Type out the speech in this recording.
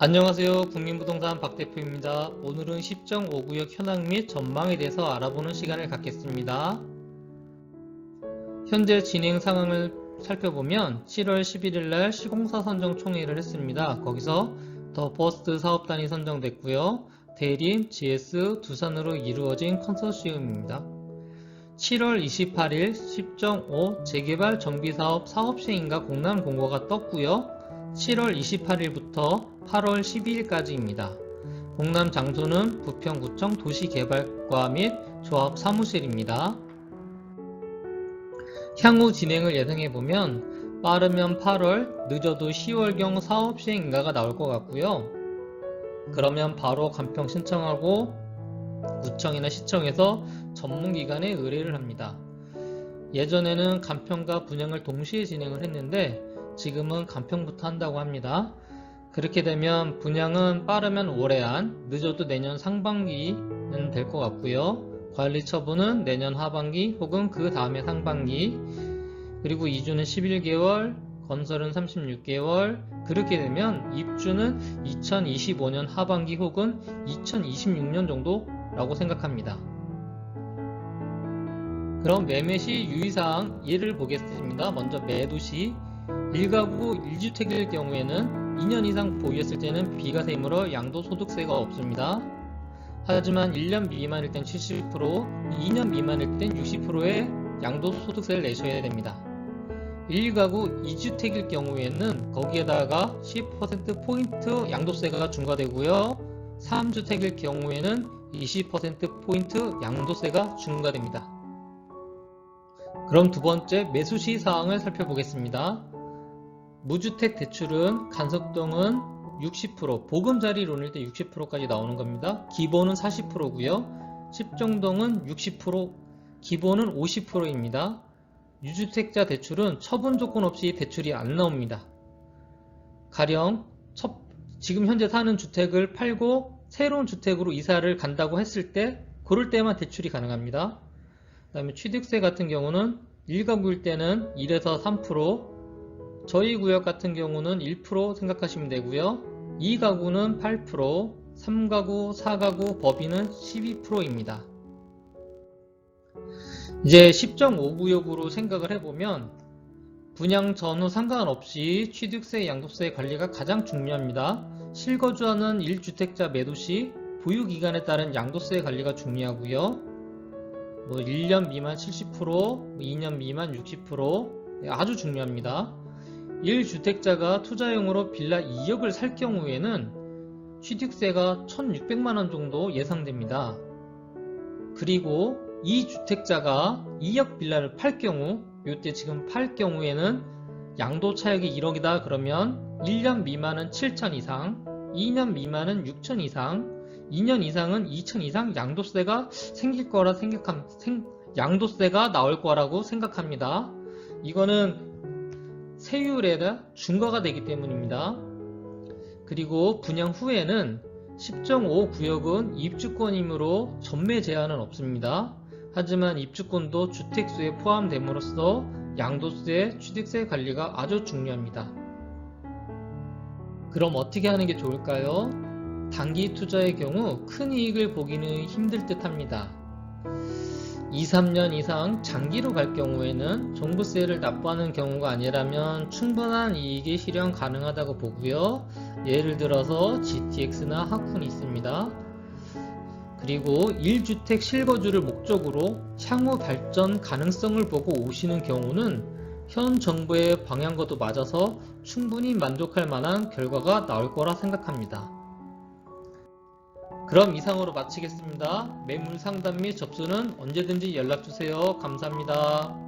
안녕하세요. 국민부동산 박 대표입니다. 오늘은 10.5구역 현황 및 전망에 대해서 알아보는 시간을 갖겠습니다. 현재 진행 상황을 살펴보면 7월 11일 날 시공사 선정 총회를 했습니다. 거기서 더 버스트 사업단이 선정됐고요. 대림, GS, 두산으로 이루어진 컨소시엄입니다. 7월 28일 10.5 재개발 정비사업 사업시행인가 공란 공고가 떴고요. 7월 28일부터 8월 12일까지입니다. 공람 장소는 부평구청 도시개발과 및 조합 사무실입니다. 향후 진행을 예상해보면 빠르면 8월, 늦어도 10월경 사업 시행 인가가 나올 것 같고요. 그러면 바로 간평 신청하고 구청이나 시청에서 전문기관에 의뢰를 합니다. 예전에는 간평과 분양을 동시에 진행을 했는데 지금은 간평부터 한다고 합니다. 그렇게 되면 분양은 빠르면 올해 안, 늦어도 내년 상반기는 될 것 같고요. 관리 처분은 내년 하반기 혹은 그 다음에 상반기, 그리고 이주는 11개월, 건설은 36개월, 그렇게 되면 입주는 2025년 하반기 혹은 2026년 정도라고 생각합니다. 그럼 매매 시 유의사항 예를 보겠습니다. 먼저 매도 시 1가구 1주택일 경우에는 2년 이상 보유했을 때는 비과세이므로 양도소득세가 없습니다. 하지만 1년 미만일 땐 70%, 2년 미만일 땐 60%의 양도소득세를 내셔야 됩니다. 1가구 2주택일 경우에는 거기에다가 10%포인트 양도세가 중과되고요. 3주택일 경우에는 20%포인트 양도세가 중과됩니다. 그럼 두 번째 매수 시 사항을 살펴보겠습니다. 무주택 대출은 간석동은 60%, 보금자리론일 때 60%까지 나오는 겁니다. 기본은 40%고요. 10정동은 60%, 기본은 50%입니다. 유주택자 대출은 처분 조건 없이 대출이 안 나옵니다. 가령 첫, 지금 현재 사는 주택을 팔고 새로운 주택으로 이사를 간다고 했을 때 그럴 때만 대출이 가능합니다. 그 다음에 취득세 같은 경우는 1가구일 때는 1에서 3%, 저희 구역 같은 경우는 1% 생각하시면 되고요. 2가구는 8%, 3가구, 4가구, 법인은 12%입니다. 이제 10.5구역으로 생각을 해보면 분양 전후 상관없이 취득세, 양도세 관리가 가장 중요합니다. 실거주하는 1주택자 매도 시 보유기간에 따른 양도세 관리가 중요하고요. 뭐 1년 미만 70%, 2년 미만 60% 네, 아주 중요합니다. 1주택자가 투자용으로 빌라 2억을 살 경우에는 취득세가 1600만원 정도 예상됩니다. 그리고 2주택자가 2억 빌라를 팔 경우 이때 지금 팔 경우에는 양도 차익이 1억이다 그러면 1년 미만은 7천 이상 2년 미만은 6천 이상 2년 이상은 2천 이상 양도세가 생길 거라 생각함 생, 양도세가 나올 거라고 생각합니다. 이거는 세율에 중과가 되기 때문입니다. 그리고 분양 후에는 10.5 구역은 입주권이므로 전매 제한은 없습니다. 하지만 입주권도 주택수에 포함됨으로써 양도세, 취득세 관리가 아주 중요합니다. 그럼 어떻게 하는 게 좋을까요? 단기 투자의 경우 큰 이익을 보기는 힘들 듯 합니다. 2, 3년 이상 장기로 갈 경우에는 종부세를 납부하는 경우가 아니라면 충분한 이익이 실현 가능하다고 보고요. 예를 들어서 GTX나 하쿤이 있습니다. 그리고 1주택 실거주를 목적으로 향후 발전 가능성을 보고 오시는 경우는 현 정부의 방향과도 맞아서 충분히 만족할 만한 결과가 나올 거라 생각합니다. 그럼 이상으로 마치겠습니다. 매물 상담 및 접수는 언제든지 연락주세요. 감사합니다.